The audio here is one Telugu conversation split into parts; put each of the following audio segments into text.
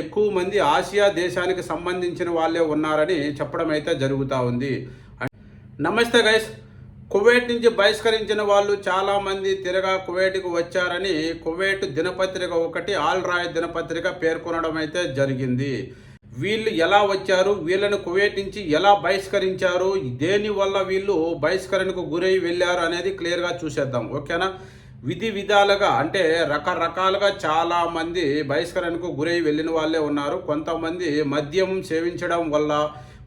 ఎక్కువ మంది ఆసియా దేశానికి సంబంధించిన వాళ్ళే ఉన్నారని చెప్పడం అయితే జరుగుతూ ఉంది. నమస్తే గైస్ కువైట్ నుంచి బహిష్కరించిన వాళ్ళు చాలామంది తిరగా కువైట్కు వచ్చారని కువైట్ దినపత్రిక ఒకటి ఆల్ రాయ్ దినపత్రిక పేర్కొనడం అయితే జరిగింది. వీళ్ళు ఎలా వచ్చారు? వీళ్ళను కువైట్ నుంచి ఎలా బహిష్కరించారు? దేని వల్ల వీళ్ళు బహిష్కరణకు గురై వెళ్ళారు అనేది క్లియర్గా చూసేద్దాం. ఓకేనా? విధి విధాలుగా అంటే రకరకాలుగా చాలామంది బహిష్కరణకు గురై వెళ్ళిన వాళ్ళే ఉన్నారు. కొంతమంది మద్యం సేవించడం వల్ల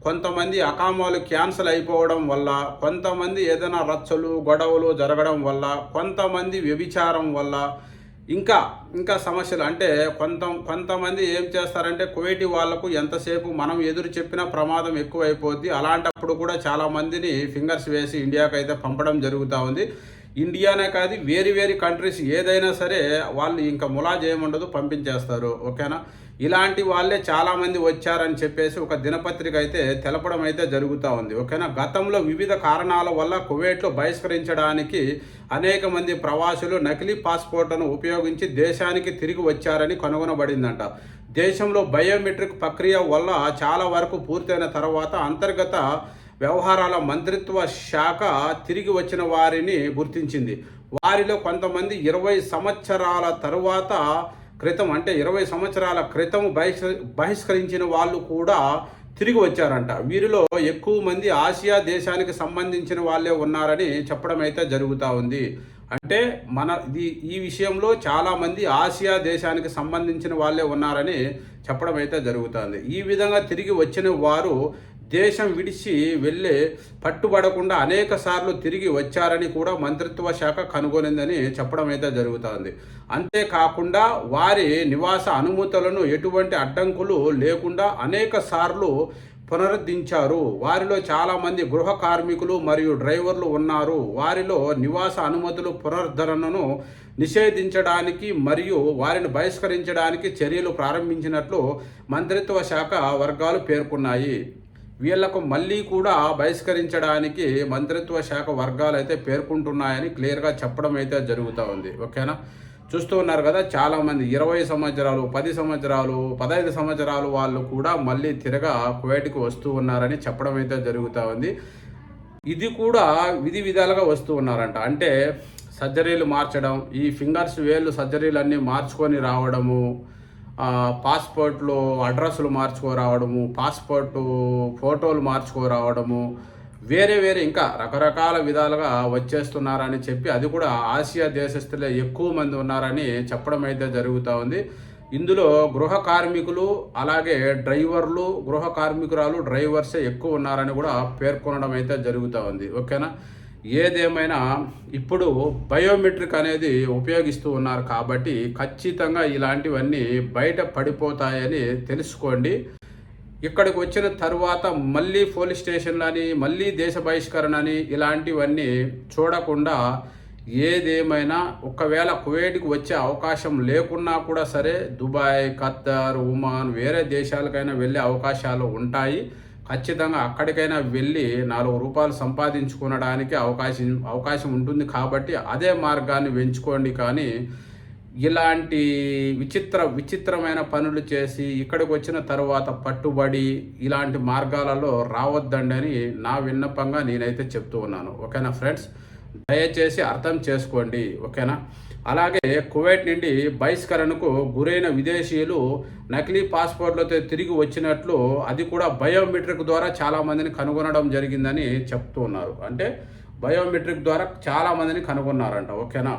కొంతమంది అకామాలు క్యాన్సిల్ అయిపోవడం వల్ల కొంతమంది ఏదైనా రచ్చలు గొడవలు జరగడం వల్ల కొంతమంది వ్యభిచారం వల్ల ఇంకా ఇంకా సమస్యలు అంటే కొంత కొంతమంది ఏం చేస్తారంటే కువైటి వాళ్ళకు ఎంతసేపు మనం ఎదురు చెప్పినా ప్రమాదం ఎక్కువైపోద్ది. అలాంటప్పుడు కూడా చాలా మందిని ఫింగర్స్ వేసి ఇండియాకైతే అయితే పంపడం జరుగుతూ ఉంది. ఇండియానే కాదు వేరు వేరు కంట్రీస్ ఏదైనా సరే వాళ్ళు ఇంకా ములా చేయముండదు పంపించేస్తారు ఓకేనా? ఇలాంటి వాళ్ళే చాలామంది వచ్చారని చెప్పేసి ఒక దినపత్రిక అయితే తెలపడం అయితే జరుగుతూ ఉంది ఓకేనా? గతంలో వివిధ కారణాల వల్ల కువైట్లో బహిష్కరించడానికి అనేక మంది ప్రవాసులు నకిలీ పాస్పోర్ట్ను ఉపయోగించి దేశానికి తిరిగి వచ్చారని కనుగొనబడిందంట. దేశంలో బయోమెట్రిక్ ప్రక్రియ వల్ల చాలా వరకు పూర్తయిన తర్వాత అంతర్గత వ్యవహారాల మంత్రిత్వ శాఖ తిరిగి వచ్చిన వారిని గుర్తించింది. వారిలో కొంతమంది ఇరవై సంవత్సరాల తరువాత క్రితం అంటే ఇరవై సంవత్సరాల క్రితం బహిష్ బహిష్కరించిన వాళ్ళు కూడా తిరిగి వచ్చారంట. వీరిలో ఎక్కువ మంది ఆసియా దేశానికి సంబంధించిన వాళ్ళే ఉన్నారని చెప్పడం అయితే జరుగుతూ ఉంది. అంటే మన ఇది ఈ విషయంలో చాలామంది ఆసియా దేశానికి సంబంధించిన వాళ్ళే ఉన్నారని చెప్పడం అయితే జరుగుతుంది. ఈ విధంగా తిరిగి వచ్చిన వారు దేశం విడిచి వెళ్ళే పట్టుబడకుండా అనేక సార్లు తిరిగి వచ్చారని కూడా మంత్రిత్వ శాఖ కనుగొనిందని చెప్పడం అయితే జరుగుతుంది. అంతేకాకుండా వారి నివాస అనుమతులను ఎటువంటి అడ్డంకులు లేకుండా అనేక సార్లు పునరుద్ధరించారు. వారిలో చాలామంది గృహ కార్మికులు మరియు డ్రైవర్లు ఉన్నారు. వారిలో నివాస అనుమతులు పునరుద్ధరణను నిషేధించడానికి మరియు వారిని బహిష్కరించడానికి చర్యలు ప్రారంభించినట్లు మంత్రిత్వ శాఖ వర్గాలు పేర్కొన్నాయి. వీళ్ళకు మళ్ళీ కూడా బహిష్కరించడానికి మంత్రిత్వ శాఖ వర్గాలు అయితే పేర్కొంటున్నాయని క్లియర్గా చెప్పడం అయితే జరుగుతూ ఉంది. ఓకేనా? చూస్తూ ఉన్నారు కదా చాలామంది ఇరవై సంవత్సరాలు పది సంవత్సరాలు పదహైదు సంవత్సరాలు వాళ్ళు కూడా మళ్ళీ తిరగా కువైట్కి వస్తూ ఉన్నారని చెప్పడం అయితే జరుగుతూ ఉంది. ఇది కూడా విధి విధాలుగా వస్తూ ఉన్నారంట. అంటే సర్జరీలు మార్చడం ఈ ఫింగర్స్ వేళ్ళు సర్జరీలు అన్నీ మార్చుకొని రావడము పాస్పోర్ట్లో అడ్రస్లు మార్చుకోరావడము పాస్పోర్టు ఫోటోలు మార్చుకోరావడము వేరే వేరే ఇంకా రకరకాల విధాలుగా వచ్చేస్తున్నారని చెప్పి అది కూడా ఆసియా దేశస్తులే ఎక్కువ మంది ఉన్నారని చెప్పడం అయితే జరుగుతూ ఉంది. ఇందులో గృహ కార్మికులు అలాగే డ్రైవర్లు గృహ కార్మికురాలు డ్రైవర్సే ఎక్కువ ఉన్నారని కూడా పేర్కొనడం అయితే జరుగుతూ ఉంది. ఓకేనా? ఏదేమైనా ఇప్పుడు బయోమెట్రిక్ అనేది ఉపయోగిస్తూ ఉన్నారు కాబట్టి ఖచ్చితంగా ఇలాంటివన్నీ బయట పడిపోతాయని తెలుసుకోండి. ఇక్కడికి వచ్చిన తర్వాత మళ్ళీ పోలీస్ స్టేషన్లని మళ్ళీ దేశ బహిష్కరణ అని ఇలాంటివన్నీ చూడకుండా ఏదేమైనా ఒకవేళ కువైట్కి వచ్చే అవకాశం లేకున్నా కూడా సరే దుబాయ్ ఖత్తర్ ఉమాన్ వేరే దేశాలకైనా వెళ్ళే అవకాశాలు ఉంటాయి. ఖచ్చితంగా అక్కడికైనా వెళ్ళి నాలుగు రూపాయలు సంపాదించుకునడానికి అవకాశం అవకాశం ఉంటుంది కాబట్టి అదే మార్గాన్ని ఎంచుకోండి కానీ ఇలాంటి విచిత్ర విచిత్రమైన పనులు చేసి ఇక్కడికి వచ్చిన తర్వాత పట్టుబడి ఇలాంటి మార్గాలలో రావద్దండి అని నా విన్నపంగా నేనైతే చెప్తూ ఉన్నాను. ఓకేనా ఫ్రెండ్స్? దయచేసి అర్థం చేసుకోండి. ఓకేనా? అలాగే కువైట్ నుండి బహిష్కరణకు గురైన విదేశీయులు నకిలీ పాస్పోర్ట్లతో తిరిగి వచ్చినట్లు అది కూడా బయోమెట్రిక్ ద్వారా చాలామందిని కనుగొనడం జరిగిందని చెప్తూ ఉన్నారు. అంటే బయోమెట్రిక్ ద్వారా చాలామందిని కనుగొన్నారంట. ఓకేనా?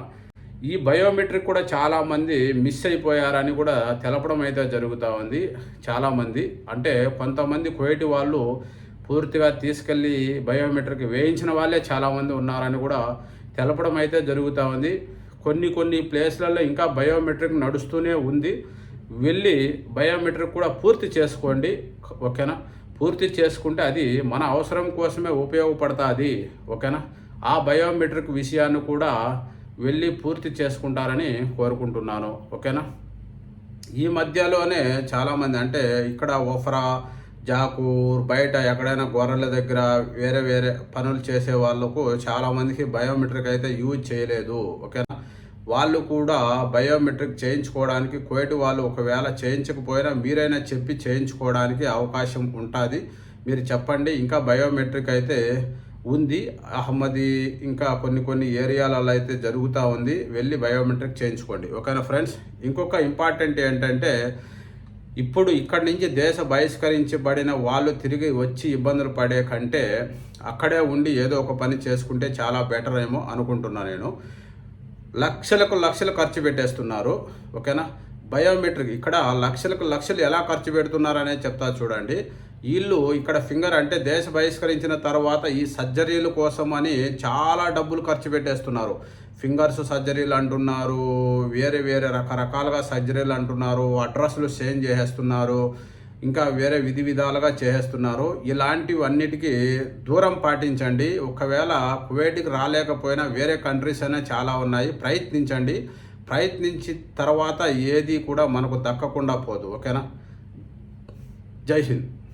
ఈ బయోమెట్రిక్ కూడా చాలామంది మిస్ అయిపోయారని కూడా తెలపడం అయితే జరుగుతూ ఉంది. చాలామంది అంటే కొంతమంది కువైటి వాళ్ళు పూర్తిగా తీసుకెళ్ళి బయోమెట్రిక్ వేయించిన వాళ్ళే చాలామంది ఉన్నారని కూడా తెలపడం అయితే జరుగుతూ ఉంది. కొన్ని కొన్ని ప్లేస్లలో ఇంకా బయోమెట్రిక్ నడుస్తూనే ఉంది. వెళ్ళి బయోమెట్రిక్ కూడా పూర్తి చేసుకోండి. ఓకేనా? పూర్తి చేసుకుంటే అది మన అవసరం కోసమే ఉపయోగపడుతుంది. ఓకేనా? ఆ బయోమెట్రిక్ విషయాన్ని కూడా వెళ్ళి పూర్తి చేసుకుంటారని కోరుకుంటున్నాను. ఓకేనా? ఈ మధ్యలోనే చాలామంది అంటే ఇక్కడ ఓఫరా జాకూర్ బయట ఎక్కడైనా గొర్రెల దగ్గర వేరే వేరే పనులు చేసే వాళ్ళకు చాలామందికి బయోమెట్రిక్ అయితే యూజ్ చేయలేదు. ఓకేనా? వాళ్ళు కూడా బయోమెట్రిక్ చేయించుకోవడానికి కోయటి వాళ్ళు ఒకవేళ చేయించకపోయినా మీరైనా చెప్పి చేయించుకోవడానికి అవకాశం ఉంటుంది. మీరు చెప్పండి ఇంకా బయోమెట్రిక్ అయితే ఉంది. అహ్మది ఇంకా కొన్ని కొన్ని ఏరియాలలో అయితే జరుగుతూ ఉంది. వెళ్ళి బయోమెట్రిక్ చేయించుకోండి. ఓకేనా ఫ్రెండ్స్? ఇంకొక ఇంపార్టెంట్ ఏంటంటే ఇప్పుడు ఇక్కడి నుంచి దేశ బహిష్కరించబడిన వాళ్ళు తిరిగి వచ్చి ఇబ్బందులు పడే కంటే అక్కడే ఉండి ఏదో ఒక పని చేసుకుంటే చాలా బెటర్ ఏమో అనుకుంటున్నాను నేను. లక్షలకు లక్షలు ఖర్చు పెట్టేస్తున్నారు. ఓకేనా? బయోమెట్రిక్. ఇక్కడ లక్షలకు లక్షలు ఎలా ఖర్చు పెడుతున్నారు అనేది చెప్తా చూడండి. వీళ్ళు ఇక్కడ ఫింగర్ అంటే దేశ బహిష్కరించిన తర్వాత ఈ సర్జరీల కోసం అని చాలా డబ్బులు ఖర్చు పెట్టేస్తున్నారు. ఫింగర్స్ సర్జరీలు అంటున్నారు వేరే వేరే రకరకాలుగా సర్జరీలు అంటున్నారు అడ్రస్లు చేంజ్ చేసేస్తున్నారు. ఇంకా వేరే విధి విధాలుగా చేసేస్తున్నారు. ఇలాంటివన్నిటికీ దూరం పాటించండి. ఒకవేళ కువైట్కి రాలేకపోయినా వేరే కంట్రీస్ అయినా చాలా ఉన్నాయి. ప్రయత్నించండి. ప్రయత్నించిన తర్వాత ఏది కూడా మనకు దక్కకుండా పోదు. ఓకేనా? జై హింద్.